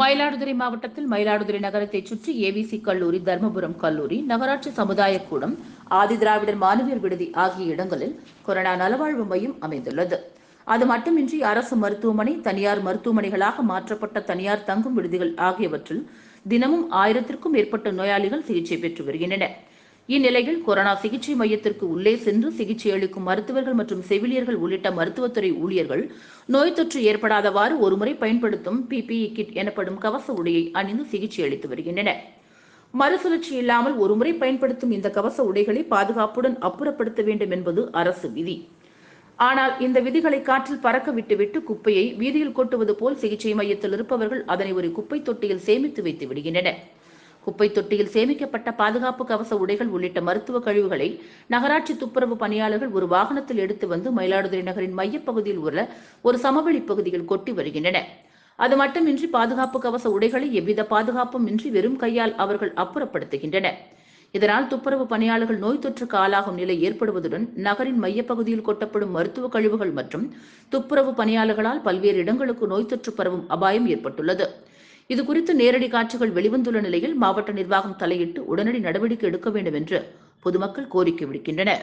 மயிலாடுதுறை மாவட்டத்தில் மயிலாடுதுறை நகரத்தை சுற்றி ஏவிசி கல்லூரி தர்மபுரம் கல்லூரி நகராட்சி சமுதாய கூடம் ஆதிதிராவிடர் மாணவியர் விடுதி ஆகிய இடங்களில் கொரோனா நலவாழ்வு மையம் அமைந்துள்ளது. அது மட்டுமின்றி அரசு மருத்துவமனை தனியார் மருத்துவமனைகளாக மாற்றப்பட்ட தனியார் தங்கும் விடுதிகள் ஆகியவற்றில் தினமும் ஆயிரத்திற்கும் மேற்பட்ட நோயாளிகள் சிகிச்சை பெற்று வருகின்றனர். இந்நிலையில் கொரோனா சிகிச்சை மையத்திற்கு உள்ளே சென்று சிகிச்சை அளிக்கும் மருத்துவர்கள் மற்றும் செவிலியர்கள் உள்ளிட்ட மருத்துவத்துறை ஊழியர்கள் நோய் தொற்று ஏற்படாதவாறு ஒருமுறை பயன்படுத்தும் பிபிஇ கிட் எனப்படும் கவச உடையை அணிந்து சிகிச்சை அளித்து வருகின்றனர். மறுசுழற்சி இல்லாமல் ஒருமுறை பயன்படுத்தும் இந்த கவச உடைகளை பாதுகாப்புடன் அப்புறப்படுத்த வேண்டும் என்பது அரசு விதி. ஆனால் இந்த விதிகளை காற்றில் பறக்க விட்டுவிட்டு குப்பையை வீதியில் கொட்டுவது போல் சிகிச்சை மையத்தில் இருப்பவர்கள் அதனை ஒரு குப்பை தொட்டியில் சேமித்து வைத்து விடுகின்றனர். குப்பை தொட்டியில் சேமிக்கப்பட்ட பாதுகாப்பு கவச உடைகள் உள்ளிட்ட மருத்துவ கழிவுகளை நகராட்சி துப்புரவு பணியாளர்கள் ஒரு வாகனத்தில் எடுத்து வந்து மயிலாடுதுறை நகரின் மையப்பகுதியில் உள்ள ஒரு சமவெளி பகுதியில் கொட்டி வருகின்றனர். அது மட்டுமின்றி பாதுகாப்பு கவச உடைகளை எவ்வித பாதுகாப்பும் இன்றி வெறும் கையால் அவர்கள் அப்புறப்படுத்துகின்றனர். இதனால் துப்புரவு பணியாளர்கள் நோய் தொற்றுக்கு ஆளாகும் நிலை ஏற்படுவதுடன் நகரின் மையப்பகுதியில் கொட்டப்படும் மருத்துவ கழிவுகள் மற்றும் துப்புரவு பணியாளர்களால் பல்வேறு இடங்களுக்கு நோய் தொற்று பரவும் அபாயம் ஏற்பட்டுள்ளது. இது குறித்து நேரடி காட்சிகள் வெளிவந்துள்ள நிலையில் மாவட்ட நிர்வாகம் தலையிட்டு உடனடி நடவடிக்கை எடுக்க வேண்டும் என்று பொதுமக்கள் கோரிக்கை விடுக்கின்றனர்.